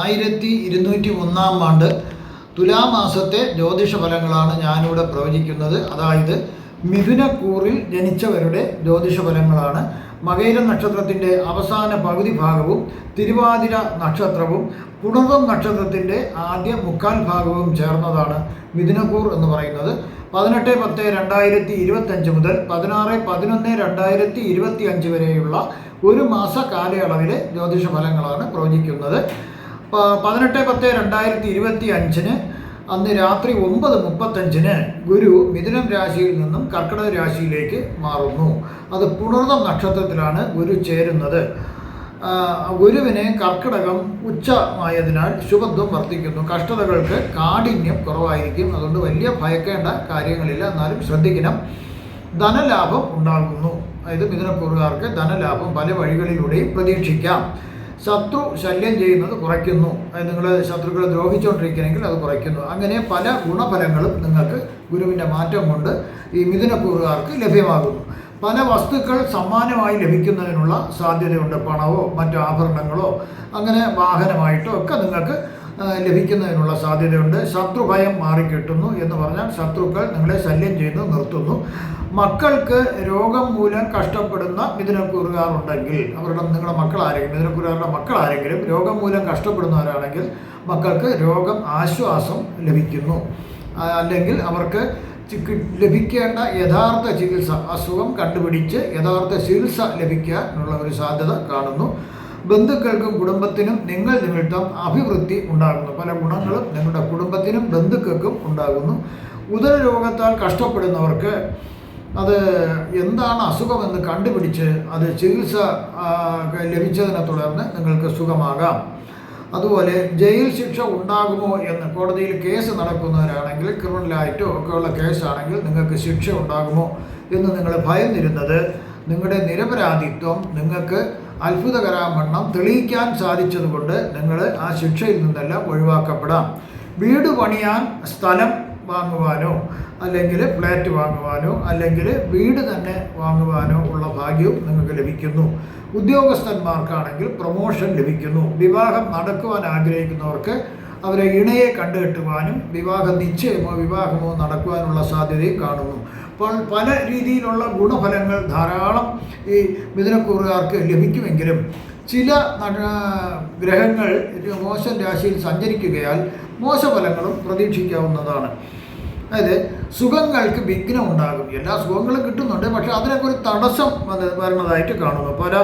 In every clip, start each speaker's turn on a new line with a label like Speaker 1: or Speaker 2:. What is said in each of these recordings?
Speaker 1: ആയിരത്തി ഇരുന്നൂറ്റി ഒന്നാം ആണ്ട് തുലാമാസത്തെ ജ്യോതിഷ ഫലങ്ങളാണ് ഞാനിവിടെ പ്രവചിക്കുന്നത്. അതായത് മിഥുനക്കൂറിൽ ജനിച്ചവരുടെ ജ്യോതിഷ ഫലങ്ങളാണ്. മകൈര നക്ഷത്രത്തിന്റെ അവസാന പകുതി ഭാഗവും തിരുവാതിര നക്ഷത്രവും പുണർവം നക്ഷത്രത്തിന്റെ ആദ്യ മുക്കാൽ ഭാഗവും ചേർന്നതാണ് മിഥുനക്കൂർ എന്ന് പറയുന്നത്. പതിനെട്ട് പത്ത് രണ്ടായിരത്തി ഇരുപത്തഞ്ച് മുതൽ പതിനാറ് പതിനൊന്ന് രണ്ടായിരത്തി ഇരുപത്തി അഞ്ച് വരെയുള്ള ഒരു മാസ കാലയളവിലെ ജ്യോതിഷ ഫലങ്ങളാണ് പ്രവചിക്കുന്നത്. പതിനെട്ട് പത്ത് രണ്ടായിരത്തി ഇരുപത്തി അഞ്ചിന് അന്ന് രാത്രി ഒമ്പത് മുപ്പത്തഞ്ചിന് ഗുരു മിഥുനം രാശിയിൽ നിന്നും കർക്കിടക രാശിയിലേക്ക് മാറുന്നു. അത് പുണർന്ന നക്ഷത്രത്തിലാണ് ഗുരു ചേരുന്നത്. ഗുരുവിനെ കർക്കിടകം ഉച്ചമായതിനാൽ ശുഭത്വം വർദ്ധിക്കുന്നു. കഷ്ടതകൾക്ക് കാഠിന്യം കുറവായിരിക്കും. അതുകൊണ്ട് വലിയ ഭയക്കേണ്ട കാര്യങ്ങളില്ല. എന്നാലും ശ്രദ്ധിക്കണം. ധനലാഭം ഉണ്ടാകുന്നു. അതായത് മിഥുനക്കൂറുകാർക്ക് ധനലാഭം പല വഴികളിലൂടെയും പ്രതീക്ഷിക്കാം. ശത്രു ശല്യം ചെയ്യുന്നത് കുറയ്ക്കുന്നു. നിങ്ങൾ ശത്രുക്കളെ ദ്രോഹിച്ചുകൊണ്ടിരിക്കണമെങ്കിൽ അത് കുറയ്ക്കുന്നു. അങ്ങനെ പല ഗുണഫലങ്ങളും നിങ്ങൾക്ക് ഗുരുവിന്റെ മാറ്റം കൊണ്ട് ഈ മിഥുനക്കൂറുകാർക്ക് ലഭ്യമാകുന്നു. പല വസ്തുക്കൾ സമ്മാനമായി ലഭിക്കുന്നതിനുള്ള സാധ്യതയുണ്ട്. പണവോ മറ്റു ആഭരണങ്ങളോ അങ്ങനെ വാഹനമായിട്ടോ ഒക്കെ നിങ്ങൾക്ക് ലഭിക്കുന്നതിനുള്ള സാധ്യതയുണ്ട്. ശത്രുഭയം മാറിക്കിട്ടുന്നു എന്ന് പറഞ്ഞാൽ ശത്രുക്കൾ നിങ്ങളെ ശല്യം ചെയ്ത് നിർത്തുന്നു. മക്കൾക്ക് രോഗം മൂലം കഷ്ടപ്പെടുന്ന മിഥുനക്കൂറുകാരുണ്ടെങ്കിൽ അവരുടെ നിങ്ങളുടെ മക്കൾ ആരെങ്കിലും മിഥുനക്കൂറുകാരുടെ മക്കൾ ആരെങ്കിലും രോഗം മൂലം കഷ്ടപ്പെടുന്നവരാണെങ്കിൽ മക്കൾക്ക് രോഗം ആശ്വാസം ലഭിക്കുന്നു. അല്ലെങ്കിൽ അവർക്ക് ലഭിക്കേണ്ട യഥാർത്ഥ ചികിത്സ അസുഖം കണ്ടുപിടിച്ച് യഥാർത്ഥ ചികിത്സ ലഭിക്കാനുള്ള ഒരു സാധ്യത കാണുന്നു. ബന്ധുക്കൾക്കും കുടുംബത്തിനും നിങ്ങൾ നിമിത്തം അഭിവൃദ്ധി ഉണ്ടാകുന്നു. പല ഗുണങ്ങളും നിങ്ങളുടെ കുടുംബത്തിനും ബന്ധുക്കൾക്കും ഉണ്ടാകുന്നു. ഉദരരോഗത്താൽ കഷ്ടപ്പെടുന്നവർക്ക് അത് എന്താണ് അസുഖമെന്ന് കണ്ടുപിടിച്ച് അത് ചികിത്സ ലഭിച്ചതിനെ തുടർന്ന് നിങ്ങൾക്ക് സുഖമാകാം. അതുപോലെ ജയിൽ ശിക്ഷ ഉണ്ടാകുമോ എന്ന് കോടതിയിൽ കേസ് നടക്കുന്നവരാണെങ്കിൽ ക്രിമിനലായിട്ടോ ഒക്കെ ഉള്ള കേസാണെങ്കിൽ നിങ്ങൾക്ക് ശിക്ഷ ഉണ്ടാകുമോ എന്ന് നിങ്ങൾ ഭയന്നിരുന്നത് നിങ്ങളുടെ നിരപരാധിത്വം നിങ്ങൾക്ക് അത്ഭുതകരാവണ്ണം തെളിയിക്കാൻ സാധിച്ചതുകൊണ്ട് നിങ്ങൾ ആ ശിക്ഷയിൽ നിന്നെല്ലാം ഒഴിവാക്കപ്പെടാം. വീട് പണിയാൻ സ്ഥലം വാങ്ങുവാനോ അല്ലെങ്കിൽ ഫ്ലാറ്റ് വാങ്ങുവാനോ അല്ലെങ്കിൽ വീട് തന്നെ വാങ്ങുവാനോ ഉള്ള ഭാഗ്യവും നിങ്ങൾക്ക് ലഭിക്കുന്നു. ഉദ്യോഗസ്ഥന്മാർക്കാണെങ്കിൽ പ്രൊമോഷൻ ലഭിക്കുന്നു. വിവാഹം നടക്കുവാൻ ആഗ്രഹിക്കുന്നവർക്ക് അവരെ ഇണയെ കണ്ടുകെട്ടുവാനും വിവാഹ നിശ്ചയമോ വിവാഹമോ നടക്കുവാനുള്ള സാധ്യതയും കാണുന്നു. അപ്പോൾ പല രീതിയിലുള്ള ഗുണഫലങ്ങൾ ധാരാളം ഈ മിഥുനക്കൂറുകാർക്ക് ലഭിക്കുമെങ്കിലും ചില ഗ്രഹങ്ങൾ മോശം രാശിയിൽ സഞ്ചരിക്കുകയാൽ മോശഫലങ്ങളും പ്രതീക്ഷിക്കാവുന്നതാണ്. അതായത് സുഖങ്ങൾക്ക് വിഘ്നം ഉണ്ടാകും എല്ലാ സുഖങ്ങളും കിട്ടുന്നുണ്ട് പക്ഷേ അതിനൊക്കെ ഒരു തടസ്സം വരുന്നതായിട്ട് കാണുന്നു. പല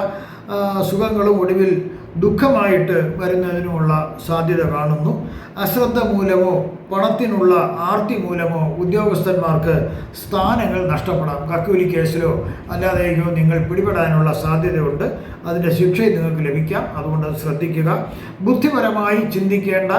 Speaker 1: സുഖങ്ങളും ഒടുവിൽ ദുഃഖമായിട്ട് വരുന്നതിനുമുള്ള സാധ്യത കാണുന്നു. അശ്രദ്ധ മൂലമോ പണത്തിനുള്ള ആർത്തി മൂലമോ ഉദ്യോഗസ്ഥന്മാർക്ക് സ്ഥാനങ്ങൾ നഷ്ടപ്പെടാം. കക്കൂലി കേസിലോ അല്ലാതെയോ നിങ്ങൾ പിടിപെടാനുള്ള സാധ്യതയുണ്ട്. അതിന്റെ ശിക്ഷയും നിങ്ങൾക്ക് ലഭിക്കാം. അതുകൊണ്ട് അത് ശ്രദ്ധിക്കുക. ബുദ്ധിപരമായി ചിന്തിക്കേണ്ട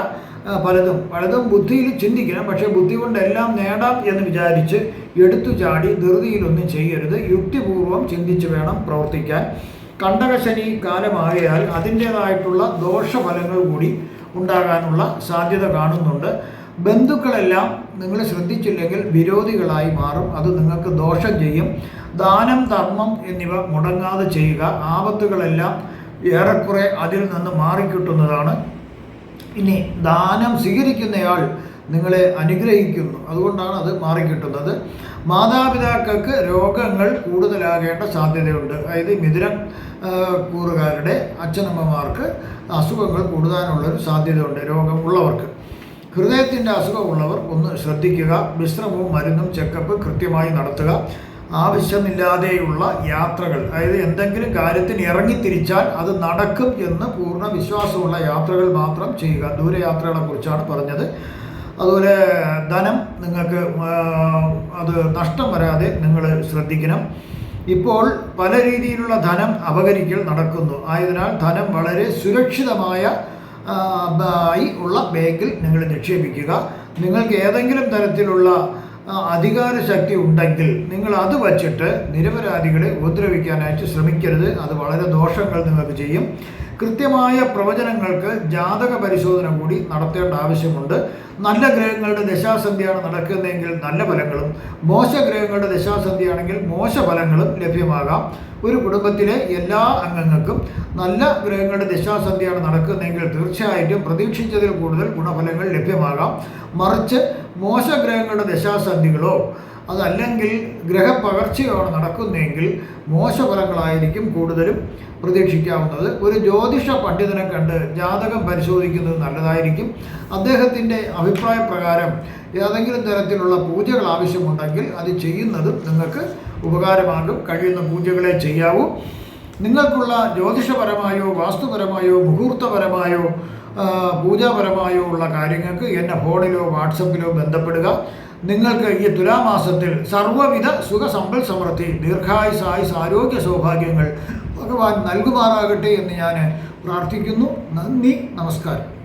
Speaker 1: പലതും. പലതും ബുദ്ധിയിൽ ചിന്തിക്കണം. പക്ഷേ ബുദ്ധി കൊണ്ട് എല്ലാം നേടാം എന്ന് വിചാരിച്ച് എടുത്തു ചാടി ധൃതിയിലൊന്നും ചെയ്യരുത്. യുക്തിപൂർവം ചിന്തിച്ച് വേണം പ്രവർത്തിക്കാൻ. കണ്ടകശനി കാലമായാൽ അതിന്റേതായിട്ടുള്ള ദോഷഫലങ്ങൾ കൂടി ഉണ്ടാകാനുള്ള സാധ്യത കാണുന്നുണ്ട്. ബന്ധുക്കളെല്ലാം നിങ്ങൾ ശ്രദ്ധിച്ചില്ലെങ്കിൽ വിരോധികളായി മാറും. അത് നിങ്ങൾക്ക് ദോഷം ചെയ്യും. ദാനം ധർമ്മം എന്നിവ മുടങ്ങാതെ ചെയ്യുക. ആപത്തുകളെല്ലാം ഏറെക്കുറെ അതിൽ നിന്ന് മാറിക്കിട്ടുന്നതാണ്. ഇനി ദാനം സ്വീകരിക്കുന്നയാൾ നിങ്ങളെ അനുഗ്രഹിക്കുന്നു. അതുകൊണ്ടാണ് അത് മാറിക്കിട്ടുന്നത്. മാതാപിതാക്കൾക്ക് രോഗങ്ങൾ കൂടുതലാകേണ്ട സാധ്യതയുണ്ട്. അതായത് മിഥുനം കൂറുകാരുടെ അച്ഛനമ്മമാർക്ക് അസുഖങ്ങൾ കൂടാനുള്ളൊരു സാധ്യതയുണ്ട് രോഗമുള്ളവർക്ക് ഹൃദയത്തിന്റെ അസുഖമുള്ളവർ ഒന്ന് ശ്രദ്ധിക്കുക വിശ്രമവും മരുന്നും ചെക്കപ്പ് കൃത്യമായി നടത്തുക. ആവശ്യമില്ലാതെയുള്ള യാത്രകൾ അതായത് എന്തെങ്കിലും കാര്യത്തിന് ഇറങ്ങിത്തിരിച്ചാൽ അത് നടക്കും എന്ന് പൂർണ വിശ്വാസമുള്ള യാത്രകൾ മാത്രം ചെയ്യുക. ദൂരയാത്രകളെ കുറിച്ചാണ് പറഞ്ഞത്. അതുപോലെ ധനം നിങ്ങൾക്ക് അത് നഷ്ടം വരാതെ നിങ്ങൾ ശ്രദ്ധിക്കണം. ഇപ്പോൾ പല രീതിയിലുള്ള ധനം അപകരിക്കൽ നടക്കുന്നു. ആയതിനാൽ ധനം വളരെ സുരക്ഷിതമായ ആയി ഉള്ള ബാങ്കിൽ നിങ്ങൾ നിക്ഷേപിക്കുക. നിങ്ങൾക്ക് ഏതെങ്കിലും തരത്തിലുള്ള അധികാര ശക്തി ഉണ്ടെങ്കിൽ നിങ്ങൾ അത് വച്ചിട്ട് നിരപരാധികളെ ഉപദ്രവിക്കാനായിട്ട് ശ്രമിക്കരുത്. അത് വളരെ ദോഷങ്ങൾ നിങ്ങൾക്ക് ചെയ്യും. കൃത്യമായ പ്രവചനങ്ങൾക്ക് ജാതക പരിശോധന കൂടി നടത്തേണ്ട ആവശ്യമുണ്ട്. നല്ല ഗ്രഹങ്ങളുടെ ദശാസന്ധിയാണ് നടക്കുന്നതെങ്കിൽ നല്ല ഫലങ്ങളും മോശ ഗ്രഹങ്ങളുടെ ദശാസന്ധിയാണെങ്കിൽ മോശ ഫലങ്ങളും ലഭ്യമാകാം. ഒരു കുടുംബത്തിലെ എല്ലാ അംഗങ്ങൾക്കും നല്ല ഗ്രഹങ്ങളുടെ ദശാസന്ധിയാണ് നടക്കുന്നതെങ്കിൽ തീർച്ചയായിട്ടും പ്രതീക്ഷിച്ചതിൽ കൂടുതൽ ഗുണഫലങ്ങൾ ലഭ്യമാകാം. മറിച്ച് മോശ ഗ്രഹങ്ങളുടെ ദശാസന്ധികളോ അതല്ലെങ്കിൽ ഗ്രഹപ്പകർച്ചയാണ് നടക്കുന്നതെങ്കിൽ മോശഫലങ്ങളായിരിക്കും കൂടുതലും പ്രതീക്ഷിക്കാവുന്നത്. ഒരു ജ്യോതിഷ പണ്ഡിതനെ കണ്ട് ജാതകം പരിശോധിക്കുന്നത് നല്ലതായിരിക്കും. അദ്ദേഹത്തിന്റെ അഭിപ്രായ പ്രകാരം ഏതെങ്കിലും തരത്തിലുള്ള പൂജകൾ ആവശ്യമുണ്ടെങ്കിൽ അത് ചെയ്യുന്നത് നിങ്ങൾക്ക് ഉപകാരമാകും. കഴിയുന്ന പൂജകളെ ചെയ്യാവൂ. നിങ്ങൾക്കുള്ള ജ്യോതിഷപരമായോ വാസ്തുപരമായോ മുഹൂർത്തപരമായോ പൂജാപരമായോ ഉള്ള കാര്യങ്ങൾക്ക് എന്നെ ഫോണിലോ വാട്സപ്പിലോ ബന്ധപ്പെടുക. നിങ്ങൾക്ക് ഈ തുലാമാസത്തിൽ സർവവിധ സുഖ സമ്പൽ സമൃദ്ധി ദീർഘായുസ് ആയുസ് ആരോഗ്യ സൗഭാഗ്യങ്ങൾ ഭഗവാൻ നൽകുമാറാകട്ടെ എന്ന് ഞാൻ പ്രാർത്ഥിക്കുന്നു. നന്ദി നമസ്കാരം.